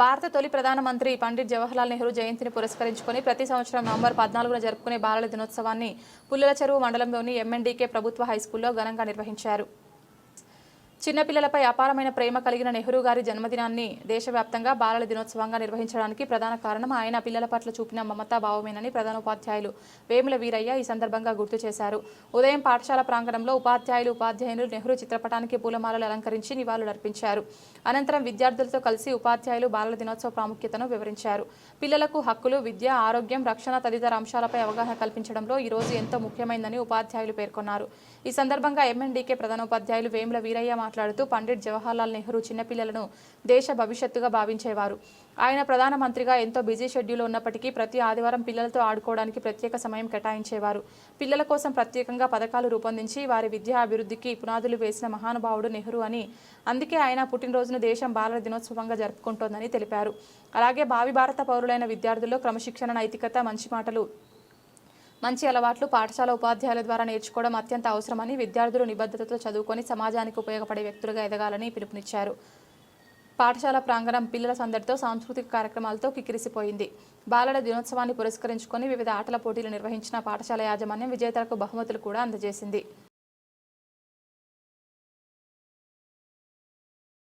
భారత తొలి ప్రధానమంత్రి పండిట్ జవహర్లాల్ నెహ్రూ జయంతిని పురస్కరించుకొని ప్రతి సంవత్సరం నవంబర్ పద్నాలుగున జరుపుకునే బాలల దినోత్సవాన్ని పుల్లల చెరువు మండలంలోని ఎంఎన్డీకే ప్రభుత్వ హైస్కూల్లో ఘనంగా నిర్వహించారు. చిన్నపిల్లలపై అపారమైన ప్రేమ కలిగిన నెహ్రూ గారి జన్మదినాన్ని దేశవ్యాప్తంగా బాలల దినోత్సవంగా నిర్వహించడానికి ప్రధాన కారణం ఆయన పిల్లల పట్ల చూపిన మమతా భావమేనని ప్రధానోపాధ్యాయులు వేముల వీరయ్య ఈ సందర్భంగా గుర్తు చేశారు. ఉదయం పాఠశాల ప్రాంగణంలో ఉపాధ్యాయులు ఉపాధ్యాయులు నెహ్రూ చిత్రపటానికి పూలమాలలు అలంకరించి నివాళులర్పించారు అనంతరం విద్యార్థులతో కలిసి ఉపాధ్యాయులు బాలల దినోత్సవ ప్రాముఖ్యతను వివరించారు. పిల్లలకు హక్కులు విద్య ఆరోగ్యం రక్షణ తదితర అంశాలపై అవగాహన కల్పించడంలో ఈ రోజు ఎంతో ముఖ్యమైందని ఉపాధ్యాయులు పేర్కొన్నారు. ఈ సందర్భంగా ఎంఎన్డీకే ప్రధానోపాధ్యాయులు వేముల వీరయ్య మాట్లాడుతూ పండిట్ జవహర్లాల్ నెహ్రూ చిన్నపిల్లలను దేశ భవిష్యత్తుగా భావించేవారు. ఆయన ప్రధానమంత్రిగా ఎంతో బిజీ షెడ్యూల్ ఉన్నప్పటికీ ప్రతి ఆదివారం పిల్లలతో ఆడుకోవడానికి ప్రత్యేక సమయం కేటాయించేవారు. పిల్లల కోసం ప్రత్యేకంగా పథకాలు రూపొందించి వారి విద్యా అభివృద్ధికి పునాదులు వేసిన మహానుభావుడు నెహ్రూ అని అందుకే ఆయన పుట్టినరోజును దేశం బాలల దినోత్సవంగా జరుపుకుంటోందని తెలిపారు. అలాగే భావి భారత పౌరులైన విద్యార్థుల్లో క్రమశిక్షణ నైతికత మంచి మాటలు మంచి అలవాట్లు పాఠశాల ఉపాధ్యాయుల ద్వారా నేర్చుకోవడం అత్యంత అవసరమని విద్యార్థులు నిబద్ధతతో చదువుకొని సమాజానికి ఉపయోగపడే వ్యక్తులుగా ఎదగాలని పిలుపునిచ్చారు. పాఠశాల ప్రాంగణం పిల్లల సందడితో సాంస్కృతిక కార్యక్రమాలతో కిక్కిరిసిపోయింది. బాలల దినోత్సవాన్ని పురస్కరించుకొని వివిధ ఆటల పోటీలు నిర్వహించిన పాఠశాల యాజమాన్యం విజేతలకు బహుమతులు కూడా అందజేసింది.